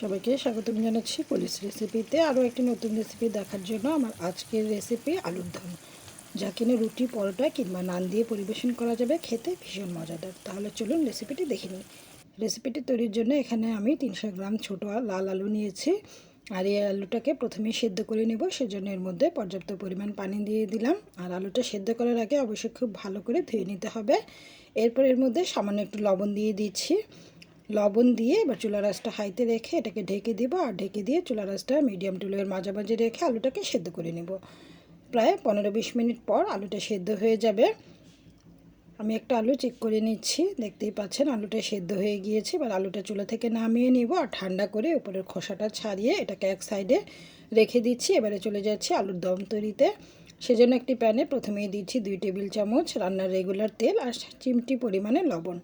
সবাইকে স্বাগতম জানাচ্ছি পুলিশ রেসিপিতে আরও একটি নতুন রেসিপি দেখার জন্য আমার আজকের রেসিপি আলুর দম। যা কিনা রুটি, পরোটা কিংবা নান দিয়ে পরিবেশন করা যাবে, খেতে ভীষণ মজাদার। তাহলে চলুন রেসিপিটি দেখে নিই। রেসিপিটি তৈরির জন্য এখানে আমি তিনশো গ্রাম ছোটো লাল আলু নিয়েছি। আর এই আলুটাকে প্রথমে সেদ্ধ করে নেব, সেজন্য এর মধ্যে পর্যাপ্ত পরিমাণ পানি দিয়ে দিলাম। আর আলুটা সেদ্ধ করার আগে অবশ্যই খুব ভালো করে ধুয়ে নিতে হবে। এরপর এর মধ্যে সামান্য একটু লবণ দিয়ে দিচ্ছি। লবণ দিয়ে এবার চুলা রাসটা হাইতে রেখে এটাকে ঢেকে দিব আর ঢেকে দিয়ে চুলা রাসটা মিডিয়াম টুলের মাঝামাঝি রেখে আলুটাকে সেদ্ধ করে নেব। প্রায় পনেরো বিশ মিনিট পর আলুটা সেদ্ধ হয়ে যাবে। আমি একটা আলু চেক করে নিচ্ছি, দেখতেই পাচ্ছেন আলুটা সেদ্ধ হয়ে গিয়েছে। এবার আলুটা চুলা থেকে নামিয়ে নিব আর ঠান্ডা করে উপরের খোসাটা ছাড়িয়ে এটাকে এক সাইডে রেখে দিচ্ছি। এবারে চলে যাচ্ছি আলুর দম তৈরিতে। সেজন্য একটি প্যানে প্রথমেই দিচ্ছি দুই টেবিল চামচ রান্নার রেগুলার তেল আর চিমটি পরিমাণে লবণ।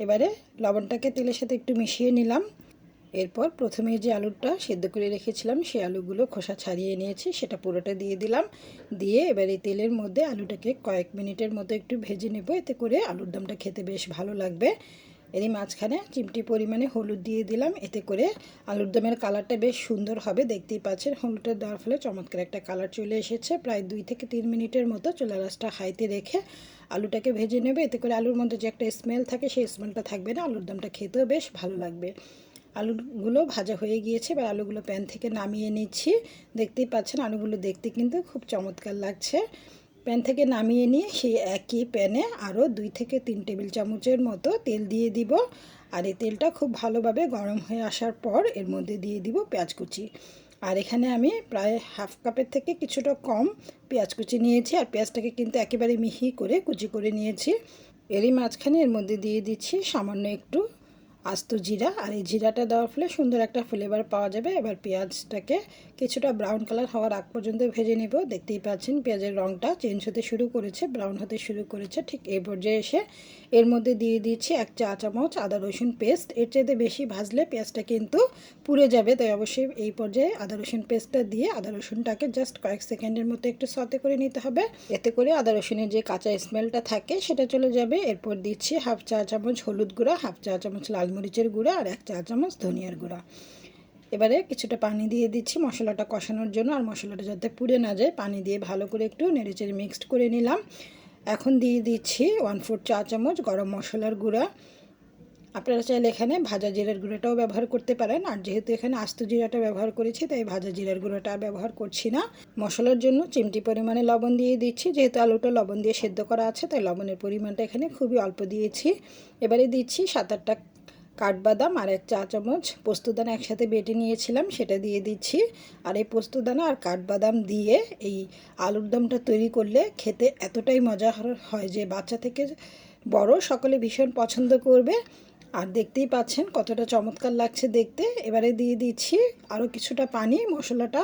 এবারে লবণটাকে তেলের সাথে একটু মিশিয়ে নিলাম। এরপর প্রথমে যে আলুটা সেদ্ধ করে রেখেছিলাম, সেই আলুগুলো খোসা ছাড়িয়ে নিয়েছি, সেটা পুরোটা দিয়ে দিলাম। দিয়ে এবারে তেলের মধ্যে আলুটাকে কয়েক মিনিটের মতো একটু ভেজে নেব, এতে করে আলুর দমটা খেতে বেশ ভালো লাগবে। এরই মাঝখানে চিমটি পরিমাণে হলুদ দিয়ে দিলাম। এতে করে আলুর দমের কালারটা বেশ সুন্দর হবে, দেখতেই পাচ্ছেন। হলুদটা দেওয়ার ফলে চমৎকার একটা কালার চলে এসেছে। প্রায় দুই থেকে তিন মিনিটের মতো চুলা রাসটা হাইতে রেখে আলুটাকে ভেজে নেবে। এতে করে আলুর মধ্যে যে একটা স্মেল থাকে, সেই স্মেলটা থাকবে না। আলুর দমটা খেতেও বেশ ভালো লাগবে। আলুগুলো ভাজা হয়ে গিয়েছে, এবার আলুগুলো প্যান থেকে নামিয়ে নিচ্ছি। দেখতেই পাচ্ছেন, আলুগুলো দেখতে কিন্তু খুব চমৎকার লাগছে। প্যান থেকে নামিয়ে নিয়ে সেই একই প্যানে আরও দুই থেকে তিন টেবিল চামচের মতো তেল দিয়ে দিব। আর এই তেলটা খুব ভালোভাবে গরম হয়ে আসার পর এর মধ্যে দিয়ে দিব পেঁয়াজ কুচি। আর এখানে আমি প্রায় হাফ কাপের থেকে কিছুটা কম পেঁয়াজ কুচি নিয়েছি। আর পেঁয়াজটাকে কিন্তু একেবারে মিহি করে কুচি করে নিয়েছি। এরই মাঝখানে এর মধ্যে দিয়ে দিচ্ছি সামান্য একটু আস্ত জিরা আর এই জিরাটা দেওয়ার ফলে সুন্দর একটা ফ্লেভার পাওয়া যাবে। এবার পেঁয়াজটাকে কিছুটা ব্রাউন কালার হওয়ার আগ পর্যন্ত ভেজে নেব। দেখতেই পাচ্ছেন পেঁয়াজের রঙটা চেঞ্জ হতে শুরু করেছে ব্রাউন হতে শুরু করেছে। ঠিক এই পর্যায়ে এসে এর মধ্যে দিয়ে দিচ্ছি এক চা চামচ আদা রসুন পেস্ট এর চাইতে বেশি ভাজলে পেঁয়াজটা কিন্তু পুড়ে যাবে, তাই অবশ্যই এই পর্যায়ে আদা রসুন পেস্টটা দিয়ে আদা রসুনটাকে জাস্ট কয়েক সেকেন্ডের মতো একটু সতে করে নিতে হবে। এতে করে আদা রসুনের যে কাঁচা স্মেলটা থাকে, সেটা চলে যাবে। এরপর দিচ্ছি হাফ চা চামচ হলুদ গুঁড়া হাফ চা চামচ লাল মরিচের গুঁড়া আর এক চা চামচ ধনিয়ার গুঁড়া। এবারে কিছুটা পানি দিয়ে দিচ্ছি মশলাটা কষানোর জন্য, আর মশলাটা যাতে পুড়ে না যায়, পানি দিয়ে ভালো করে একটু নেড়েচেড়ে মিক্সড করে নিলাম। এখন দিয়ে দিচ্ছি ওয়ান ফোর চা চামচ গরম মশলার গুঁড়া। আপনারা চাইলে এখানে ভাজা জিরার গুঁড়োটাও ব্যবহার করতে পারেন, আর যেহেতু এখানে আস্ত জিরাটা ব্যবহার করেছি, তাই ভাজা জিরার গুঁড়োটা ব্যবহার করছি না। মশলার জন্য চিমটি পরিমাণে লবণ দিয়ে দিচ্ছি, যেহেতু আলুটা লবণ দিয়ে সেদ্ধ করা আছে, তাই লবণের পরিমাণটা এখানে খুবই অল্প দিয়েছি। এবারে দিচ্ছি সাত আটটা কাঠবাদাম আর এক চা চামচ পোস্তদানা একসাথে বেটে নিয়েছিলাম, সেটা দিয়ে দিচ্ছি। আর এই পোস্তদানা আর কাঠবাদাম দিয়ে এই আলুর দমটা তৈরি করলে খেতে এতটাই মজা হয় যে বাচ্চা থেকে বড় সকলে ভীষণ পছন্দ করবে। আর দেখতেই পাচ্ছেন কতটা চমৎকার লাগছে দেখতে। এবারে দিয়ে দিচ্ছি আরও কিছুটা পানি, মশলাটা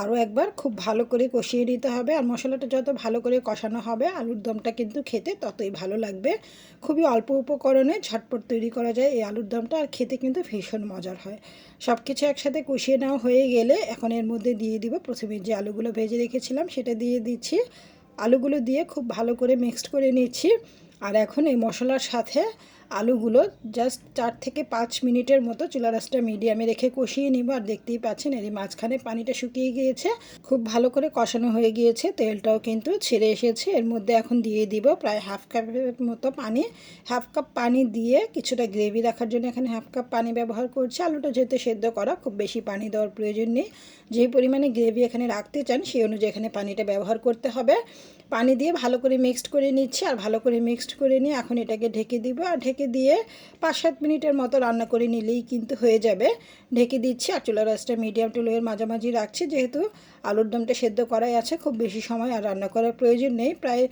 আরও একবার খুব ভালো করে কষিয়ে নিতে হবে। আর মশলাটা যত ভালো করে কষানো হবে, আলুর দমটা কিন্তু খেতে ততই ভালো লাগবে। খুবই অল্প উপকরণে ঝটপট তৈরি করা যায় এই আলুর দমটা, আর খেতে কিন্তু ভীষণ মজার হয়। সব কিছু একসাথে কষিয়ে নেওয়া হয়ে গেলে এখন এর মধ্যে দিয়ে দিব প্রথমে যে আলুগুলো ভেজে রেখেছিলাম, সেটা দিয়ে দিচ্ছি। আলুগুলো দিয়ে খুব ভালো করে মিক্সড করে নিচ্ছি। আর এখন এই মশলার সাথে আলুগুলো জাস্ট চার থেকে পাঁচ মিনিটের মতো চুলা রাসটা মিডিয়ামে রেখে কষিয়ে নিব। আর দেখতেই পাচ্ছেন এর মাঝখানে পানিটা শুকিয়ে গিয়েছে। খুব ভালো করে কষানো হয়ে গিয়েছে, তেলটাও কিন্তু ছেড়ে এসেছে। এর মধ্যে এখন দিয়ে দিব প্রায় হাফ কাপের মতো পানি। হাফ কাপ পানি দিয়ে কিছুটা গ্রেভি রাখার জন্য এখানে হাফ কাপ পানি ব্যবহার করছি। আলুটা যেহেতু সেদ্ধ করা, খুব বেশি পানি দেওয়ার প্রয়োজন নেই। যে পরিমাণে গ্রেভি এখানে রাখতে চান, সেই অনুযায়ী এখানে পানিটা ব্যবহার করতে হবে। পানি দিয়ে ভালো করে মিক্সড করে নিচ্ছি। আর ভালো করে মিক্সড করে নিয়ে এখন এটাকে ঢেকে দিব। আর ঢেকে দিয়ে পাঁচ সাত মিনিটের মতো রান্না করে নিলেই কিন্তু হয়ে যাবে। ঢেকে দিচ্ছি আর চুলা রাসটা মিডিয়াম টু লোয়ের মাঝামাঝি রাখছি। যেহেতু আলুর দমটা সেদ্ধ করাই আছে, খুব বেশি সময় আর রান্না করার প্রয়োজন নেই। প্রায়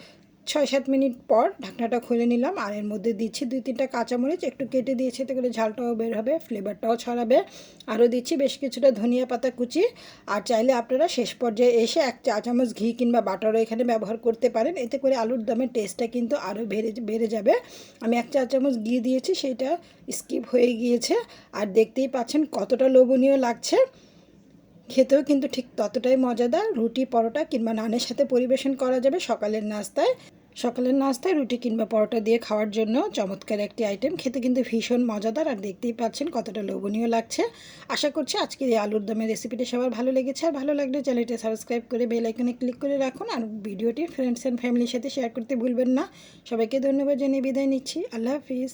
ছয় সাত মিনিট পর ঢাকনাটা খুলে নিলাম আর এর মধ্যে দিচ্ছি দুই তিনটা কাঁচামরিচ, একটু কেটে দিয়েছি, এতে করে ঝালটাও বের হবে ফ্লেভারটাও ছড়াবে। আরও দিচ্ছি বেশ কিছুটা ধনিয়া পাতা কুচি। আর চাইলে আপনারা শেষ পর্যায়ে এসে এক চা চামচ ঘি কিংবা বাটারও এখানে ব্যবহার করতে পারেন। এতে করে আলুর দমের টেস্টটা কিন্তু আরও বেড়ে বেড়ে যাবে। আমি এক চা চামচ ঘি দিয়েছি, সেটা স্কিপ হয়ে গিয়েছে। আর দেখতেই পাচ্ছেন কতটা লোভনীয় লাগছে। খেতেও কিন্তু ঠিক ততটাই মজাদার। রুটি, পরোটা কিংবা নানের সাথে পরিবেশন করা যাবে সকালের নাস্তায়। সকালের নাস্তায় রুটি কিংবা পরোটা দিয়ে খাওয়ার জন্য চমৎকার একটি আইটেম খেতে কিন্তু ভীষণ মজাদার আর দেখতেই পাচ্ছেন কতটা লোভনীয় লাগছে। আশা করছি আজকের এই আলুর দমের রেসিপিটা সবার ভালো লেগেছে। আর ভালো লাগলে চ্যানেলটি সাবস্ক্রাইব করে বেল আইকনে ক্লিক করে রাখুন। আর ভিডিওটি ফ্রেন্ডস অ্যান্ড ফ্যামিলির সাথে শেয়ার করতে ভুলবেন না। সবাইকে ধন্যবাদ জানিয়ে বিদায় নিচ্ছি। আল্লাহ হাফিজ।